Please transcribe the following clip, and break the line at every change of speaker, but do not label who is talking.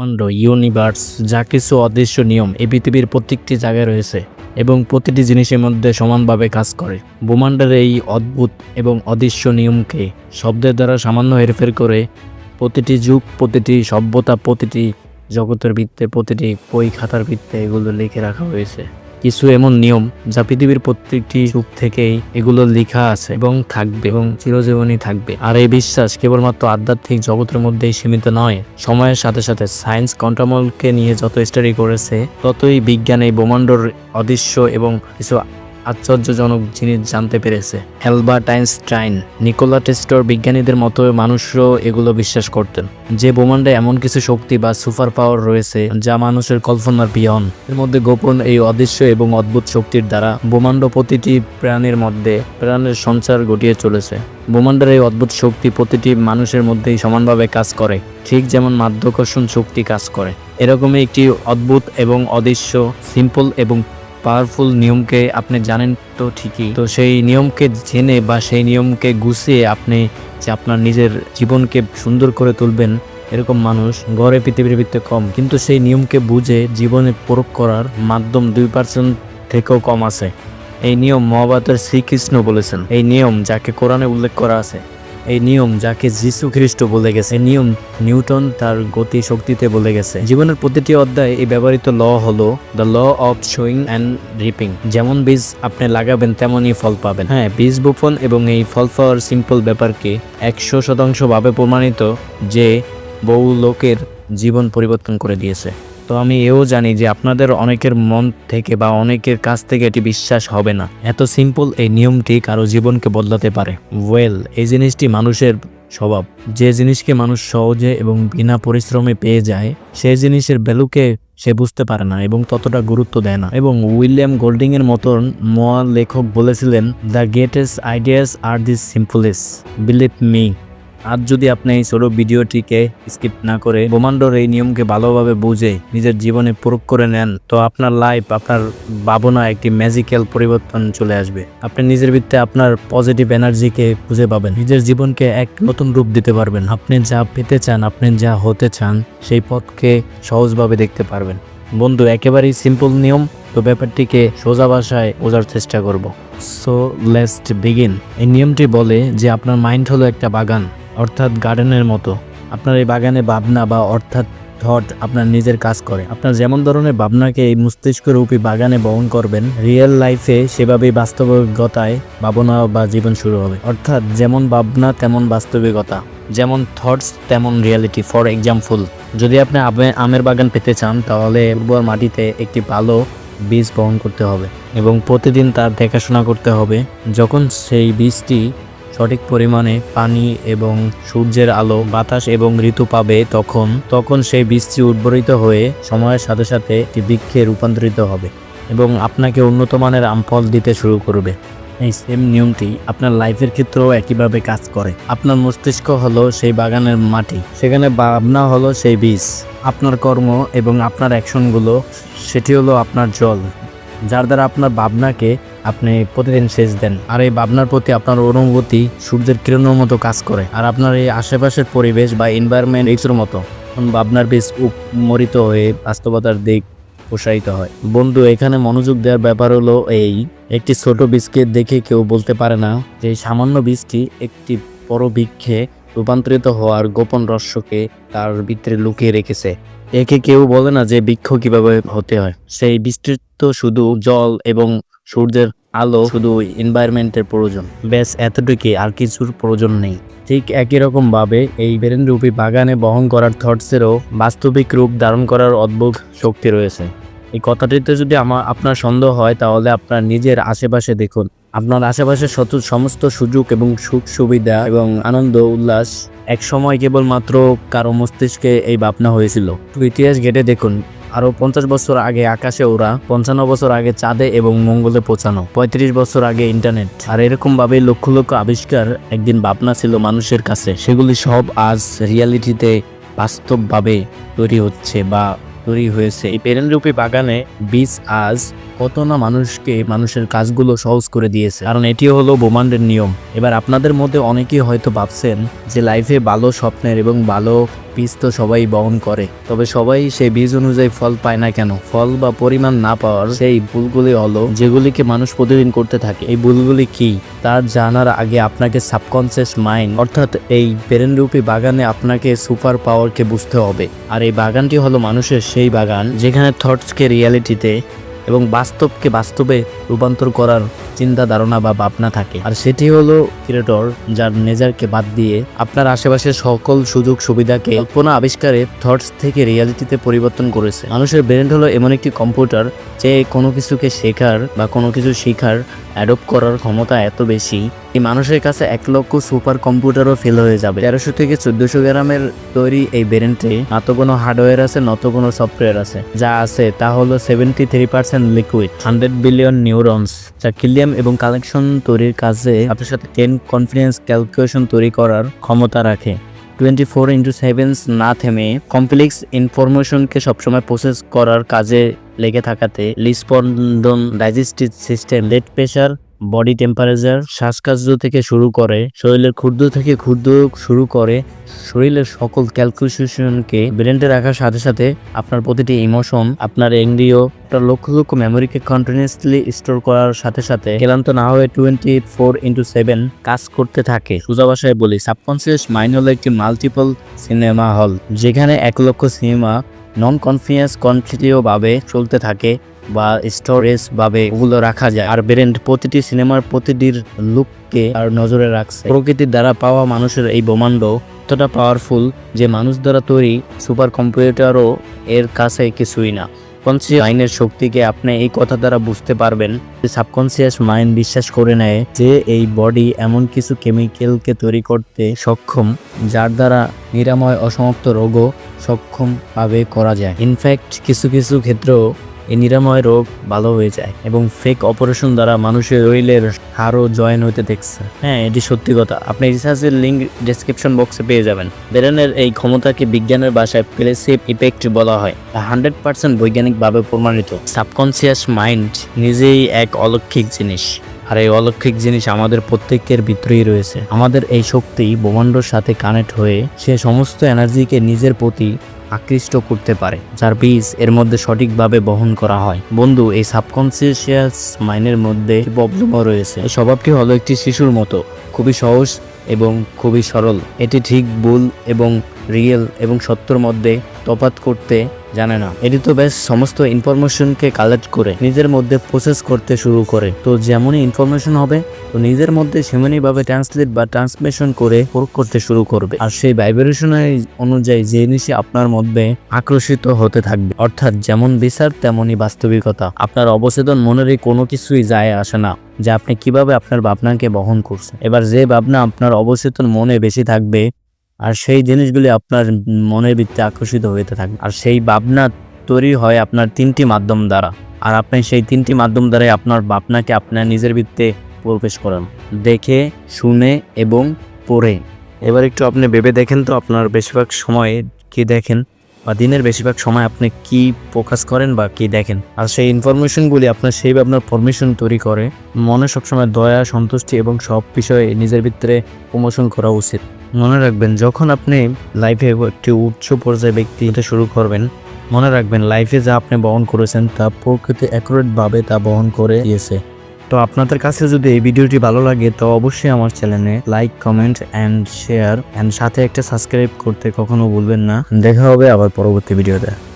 ব্রহ্মাণ্ড ইউনিভার্স যা কিছু অদৃশ্য নিয়ম, এই পৃথিবীর প্রত্যেকটি জায়গায় রয়েছে এবং প্রতিটি জিনিসের মধ্যে সমানভাবে কাজ করে। ব্রহ্মাণ্ডের এই অদ্ভুত এবং অদৃশ্য নিয়মকে শব্দের দ্বারা সামান্য হেরফের করে প্রতিটি যুগ, প্রতিটি সভ্যতা, প্রতিটি জগতের বৃত্তে প্রতিটি বই খাতার বৃত্তে এগুলো লিখে রাখা হয়েছে। কিছু এমন নিয়ম যা পৃথিবীর প্রত্যেকটি যুগ থেকেই এগুলো লেখা আছে এবং থাকবে এবং চিরজীবনই থাকবে। আর এই বিশ্বাস কেবলমাত্র আধ্যাত্মিক জগতের মধ্যেই সীমিত নয়, সময়ের সাথে সাথে সায়েন্স কন্ট্রামলকে নিয়ে যত স্টাডি করেছে, ততই বিজ্ঞান এই ব্রহ্মাণ্ডর অদৃশ্য এবং কিছু আশ্চর্যজনক জিনিস জানতে পেরেছে। অ্যালবার্ট আইনস্টাইন, নিকোলা টেস্টর বিজ্ঞানীদের মতো মানুষও এগুলো বিশ্বাস করতেন। যে ব্রহ্মাণ্ডে এমন কিছু শক্তি বা সুপার পাওয়ার রয়েছে, যা মানুষের কল্পনার বিয়ন এর মধ্যে গোপন এই অদৃশ্য এবং অদ্ভুত শক্তির দ্বারা ব্রহ্মাণ্ড প্রতিটি প্রাণীর মধ্যে প্রাণের সঞ্চার ঘটিয়ে চলেছে। ব্রহ্মাণ্ডের এই অদ্ভুত শক্তি প্রতিটি মানুষের মধ্যেই সমানভাবে কাজ করে, ঠিক যেমন মাধ্যাকর্ষণ শক্তি কাজ করে। এরকমই একটি অদ্ভুত এবং অদৃশ্য সিম্পল এবং পাওয়ারফুল নিয়মকে আপনি জানেন তো ঠিকই তো সেই নিয়মকে জেনে বা সেই নিয়মকে গুছিয়ে আপনি যে আপনার নিজের জীবনকে সুন্দর করে তুলবেন এরকম মানুষ গড়ে পৃথিবীর ভিত্তে কম কিন্তু সেই নিয়মকে বুঝে জীবনে প্রয়োগ করার মাধ্যম দুই পার্সেন্ট থেকেও কম আছে এই নিয়ম মহাভারতের শ্রীকৃষ্ণ বলেছেন এই নিয়ম যাকে কোরআনে উল্লেখ করা আছে এই নিয়ম যাকে যিশু খ্রিস্ট বলে গেছে নিয়ম নিউটন তার গতি শক্তিতে বলে গেছে। জীবনের প্রতিটি অধ্যায়ে এই ব্যবহৃত ল হলো the law of sowing and reaping যেমন বীজ আপনি লাগাবেন, তেমনই ফল পাবেন। হ্যাঁ বীজ বপন এবং এই ফল পাওয়ার সিম্পল ব্যাপারকে একশো শতাংশ ভাবে প্রমাণিত যে বহু লোকের জীবন পরিবর্তন করে দিয়েছে। তো আমি এও জানি যে আপনাদের অনেকের মন থেকে বা অনেকের কাছ থেকে এটি বিশ্বাস হবে না। এত সিম্পল এই নিয়মটি কারও জীবনকে বদলাতে পারে। ওয়েল এই জিনিসটি মানুষের স্বভাব। যে জিনিসকে মানুষ সহজে এবং বিনা পরিশ্রমে পেয়ে যায়, সেই জিনিসের ভ্যালুকে সে বুঝতে পারে না এবং ততটা গুরুত্ব দেয় না। এবং উইলিয়াম গোল্ডিং এর মতন মহা লেখক বলেছিলেন the greatest ideas are the simplest believe me আজ যদি আপনি এই ছোট ভিডিওটিকে স্কিপ না করে ব্রহ্মাণ্ডর এই নিয়মকে ভালোভাবে বুঝে নিজের জীবনে প্রয়োগ করে নেন, তো আপনার লাইফ আপনার ভাবনা একটি ম্যাজিক্যাল পরিবর্তন চলে আসবে। আপনি নিজের ভিত্তে আপনার পজিটিভ এনার্জিকে খুঁজে পাবেন। নিজের জীবনকে এক নতুন রূপ দিতে পারবেন। আপনি যা পেতে চান, আপনি যা হতে চান, সেই পথকে সহজভাবে দেখতে পারবেন। বন্ধু, একেবারেই সিম্পল নিয়ম, তো ব্যাপারটিকে সোজা ভাষায় বোঝার চেষ্টা করব। সো লেস্ট বিগিন এই নিয়মটি বলে যে আপনার মাইন্ড হলো একটা বাগান। অর্থাৎ গার্ডেনের মতো। আপনার এই বাগানে ভাবনা বা অর্থাৎ থট আপনার নিজের কাজ করে। আপনার যেমন ধরনের ভাবনাকে এই মস্তিষ্ক রূপী বাগানে বহন করবেন রিয়েল লাইফে সেভাবেই বাস্তবিকতায় ভাবনা বা জীবন শুরু হবে। অর্থাৎ যেমন ভাবনা, তেমন বাস্তবিকতা। যেমন থটস তেমন রিয়েলিটি ফর এক্সাম্পল যদি আপনি আমে- আমের বাগান পেতে চান, তাহলে উর্বর মাটিতে একটি ভালো বীজ বহন করতে হবে এবং প্রতিদিন তার দেখাশোনা করতে হবে। যখন সেই বীজটি সঠিক পরিমাণে পানি এবং সূর্যের আলো, বাতাস এবং ঋতু পাবে তখন তখন সেই বীজটি উর্বরিত হয়ে সময়ের সাথে সাথে একটি বৃক্ষে রূপান্তরিত হবে এবং আপনাকে উন্নত মানের আম ফল দিতে শুরু করবে। এই সেম নিয়মটি আপনার লাইফের ক্ষেত্রেও একইভাবে কাজ করে। আপনার মস্তিষ্ক হলো সেই বাগানের মাটি, সেখানে ভাবনা হলো সেই বীজ। আপনার কর্ম এবং আপনার অ্যাকশনগুলো, সেটি হলো আপনার জল। যার দ্বারা আপনার ভাবনাকে আপনি প্রতিদিন সেচ দেন। আর এই ভাবনার প্রতি আপনার অনুভূতি সূর্যের কিরণের মতো কাজ করে। আর আপনার এই আশেপাশের পরিবেশ বা এনভায়রনমেন্ট এইটার মতো। ভাবনার বীজ উপমরিত হয়ে বাস্তবতার দিক প্রসারিত হয়। বন্ধু, এখানে মনোযোগ দেওয়ার ব্যাপার হলো এই, একটি ছোট বীজকে দেখে কেউ বলতে পারে না যে সামান্য বীজটি একটি বড় বৃক্ষে রূপান্তরিত হওয়ার গোপন রহস্যকে তার ভিতরে লুকিয়ে রেখেছে। একে কেউ বলে না যে বৃক্ষ কীভাবে হতে হয়। সেই বিস্তৃত শুধু জল এবং সূর্যের আলো শুধু এনভায়রনমেন্টের প্রয়োজন। ব্যাস, এতটুকুই, আর কিছুর প্রয়োজন নেই। ঠিক একই রকম ভাবে এই বেরেনরূপী বাগানে বহন করার থটসেরও বাস্তবিক রূপ ধারণ করার অদ্ভুত শক্তি রয়েছে। এই কথাটিতে যদি আমার, আপনার সন্দেহ হয়, তাহলে আপনার নিজের আশেপাশে দেখুন। আপনার আশেপাশে শত সমস্ত সুযোগ এবং সুখ, সুবিধা এবং আনন্দ, উল্লাস এক সময় কেবলমাত্র কারও মস্তিষ্কে এই ভাবনা হয়েছিল। ইতিহাস ঘেটে দেখুন, আরও পঞ্চাশ বছর আগে আকাশে ওরা পঞ্চান্ন বছর আগে চাঁদে এবং মঙ্গলে পৌঁছানো, পঁয়ত্রিশ বছর আগে ইন্টারনেট। আর এরকমভাবে লক্ষ লক্ষ আবিষ্কার একদিন ভাবনা ছিল মানুষের কাছে। সেগুলি সব আজ রিয়ালিটিতে বাস্তবভাবে তৈরি হচ্ছে বা তৈরি হয়েছে। এই পেরেনরূপী বাগানে বীজ আজ কত না মানুষকে মানুষের কাজগুলো সহজ করে দিয়েছে। কারণ এটি হলো বোমান্ডের নিয়ম। এবার আপনাদের মধ্যে অনেকেই হয়তো ভাবছেন যে লাইফে ভালো স্বপ্নের এবং ভালো বীজ তো সবাই বহন করে। তবে সবাই সেই বীজ অনুযায়ী ফল পায় না কেন? ফল বা পরিমাণ না পাওয়ার সেই ভুলগুলি হলো যেগুলিকে মানুষ প্রতিদিন করতে থাকে। এই ভুলগুলি কি? তা জানার আগে আপনাকে সাবকনসিয়াস মাইন্ড অর্থাৎ এই পেরেনরূপী বাগানে আপনাকে সুপার পাওয়ারকে বুঝতে হবে। আর এই বাগানটি হলো মানুষের সেই বাগান, যেখানে থটসকে রিয়ালিটিতে এবং বাস্তবকে বাস্তবে রূপান্তর করার চিন্তা ধারণা বা ভাবনা থাকে। আর সেটি হলো ক্রিয়েটর, যার নেজারকে বাদ দিয়ে আপনার আশেপাশের সকল সুযোগ সুবিধাকে কল্পনা আবিষ্কারে থটস থেকে রিয়ালিটিতে পরিবর্তন করেছে। মানুষের ব্রেন্ড হলো এমন একটি কম্পিউটার, যে কোনো কিছুকে শেখার বা কোনো কিছু শেখার অ্যাডপ্ট করার ক্ষমতা এত বেশি এই মানুষের কাছে এক লক্ষ সুপার কম্পিউটারও ফেল হয়ে যাবে। তেরোশো থেকে চোদ্দশো গ্রামের তৈরি এই ব্রেনটে তো কোনো হার্ডওয়্যার আছে, না তো কোনো সফটওয়্যার আছে। যা আছে তা হলো seventy three percent liquid hundred billion neurons যা কিলিয়াম এবং কালেকশন তৈরির কাজে আপনার সাথে টেন কনফিডেন্স ক্যালকুলেশন তৈরি করার ক্ষমতা রাখে। টোয়েন্টি ফোর ইন্টু সেভেন্স না থেমে কমপ্লেক্স ইনফরমেশনকে সবসময় প্রসেস করার কাজে লেগে থাকাতে লিস্পন্দন digestive system blood pressure body temperature শ্বাসকার্য থেকে শুরু করে, শরীরের ক্ষুদ্র থেকে ক্ষুদ্র শুরু করে, শরীরের সকল ক্যালকুলেশনকে ব্রেন্ডে রাখার সাথে সাথে আপনার প্রতিটি ইমোশন আপনার এংরিও আপনার লক্ষ লক্ষ মেমোরিকে কন্টিনিউসলি স্টোর করার সাথে সাথে ক্লান্ত না হয়ে টোয়েন্টি ফোর ইন্টু সেভেন কাজ করতে থাকে। সোজা ভাষায় বলি সাবকনসিয়াস মাইন্ড হলো একটি মাল্টিপল সিনেমা হল যেখানে এক লক্ষ সিনেমা নন কনফিডেন্স কন্টিনিউ ভাবে চলতে থাকে। বা স্টোরেজ ভাবে ওগুলো রাখা যায়। আর ব্রেন্ড প্রতিটি সিনেমার প্রতিটির লুককে আর নজরে রাখছে। প্রকৃতির দ্বারা পাওয়া মানুষের এই ব্রহ্মাণ্ড এতটা পাওয়ারফুল যে মানুষ দ্বারা তৈরি সুপার কম্পিউটারও এর কাছে কিছুই না। কনসিয়াস মাইন্ডের শক্তিকে আপনি এই কথা দ্বারা বুঝতে পারবেন যে সাবকনসিয়াস মাইন্ড বিশ্বাস করে নেয় যে এই বডি এমন কিছু কেমিক্যালকে তৈরি করতে সক্ষম, যার দ্বারা নিরাময় অসমাপ্ত রোগও সক্ষমভাবে করা যায়। ইনফ্যাক্ট কিছু কিছু ক্ষেত্রেও এই নিরাময় রোগ ভালো হয়ে যায় এবং ফেক অপারেশন দ্বারা মানুষের রইলের হারও জয়েন হতে দেখছে। হ্যাঁ এটি সত্যি কথা। আপনি রিসার্চের লিঙ্ক ডেসক্রিপশন বক্সে পেয়ে যাবেন। ব্রেনের এই ক্ষমতাকে বিজ্ঞানের ভাষায় প্লেসিভ ইফেক্ট বলা হয়। হান্ড্রেড পার্সেন্ট বৈজ্ঞানিকভাবে প্রমাণিত। সাবকনসিয়াস মাইন্ড নিজেই এক অলৌকিক জিনিস। আর এই অলৌকিক জিনিস আমাদের প্রত্যেকের ভিতরেই রয়েছে। আমাদের এই শক্তি ব্রহ্মাণ্ডর সাথে কানেক্ট হয়ে সে সমস্ত এনার্জিকে নিজের প্রতি আকৃষ্ট করতে পারে, যার বীজ এর মধ্যে সঠিকভাবে বহন করা হয়। বন্ধু, এই সাবকনসিয়াস মাইনের মধ্যে প্রবলেমও রয়েছে। এই স্বভাবটি হলো একটি শিশুর মতো, খুবই সহজ এবং খুবই সরল। এটি ঠিক ভুল এবং রিয়েল এবং সত্যর মধ্যে তফাত করতে জানে না। এটি তো বেশ সমস্ত ইনফরমেশনকে কালেক্ট করে নিজের মধ্যে প্রসেস করতে শুরু করে। তো যেমনই ইনফরমেশন হবে, তো নিজের মধ্যে সেমনই ভাবে ট্রান্সলেট বা ট্রান্সমিশন করে প্রয়োগ করতে শুরু করবে। আর সেই ভাইব্রেশনের অনুযায়ী যে জিনিসই আপনার মধ্যে আকর্ষিত হতে থাকবে। অর্থাৎ যেমন বিচার, তেমনই বাস্তবিকতা। আপনার অবচেতন মনেরই কোনো কিছুই যায় আসে না, যে আপনি কীভাবে আপনার ভাবনাকে বহন করছেন। এবার যে ভাবনা আপনার অবচেতন মনে বেশি থাকবে আর সেই জিনিসগুলি আপনার মনের ভিত্তিতে আকর্ষিত হতে থাকে। আর সেই ভাবনা তৈরি হয় আপনার তিনটি মাধ্যম দ্বারা। আর আপনি সেই তিনটি মাধ্যম দ্বারাই আপনার ভাবনাকে আপনার নিজের ভিত্তিতে প্রবেশ করান। দেখে, শুনে এবং পড়ে। এবার একটু আপনি ভেবে দেখেন তো আপনার বেশিরভাগ সময়ে কি দেখেন? বা দিনের বেশিরভাগ সময় আপনি কি ফোকাস করেন বা কি দেখেন? আর সেই ইনফরমেশনগুলি আপনার সেই আপনার পারমিশন তৈরি করে। মনে সবসময় দয়া, সন্তুষ্টি এবং সব বিষয়ে নিজের ভিতরে প্রমোশন করা উচিত। মনে রাখবেন, যখন আপনি লাইফে একটি উচ্চ পর্যায়ে ব্যক্তি হতে শুরু করবেন, মনে রাখবেন লাইফে যা আপনি বহন করেছেন, তা প্রকৃতি অ্যাকুরেটভাবে তা বহন করে দিয়েছে। তো আপনাদের কাছে যদি এই ভিডিওটি ভালো লাগে, তো অবশ্যই আমার চ্যানেলে like comment and share and সাথে একটা সাবস্ক্রাইব করতে কখনো ভুলবেন না। দেখা হবে আবার পরবর্তী ভিডিওতে।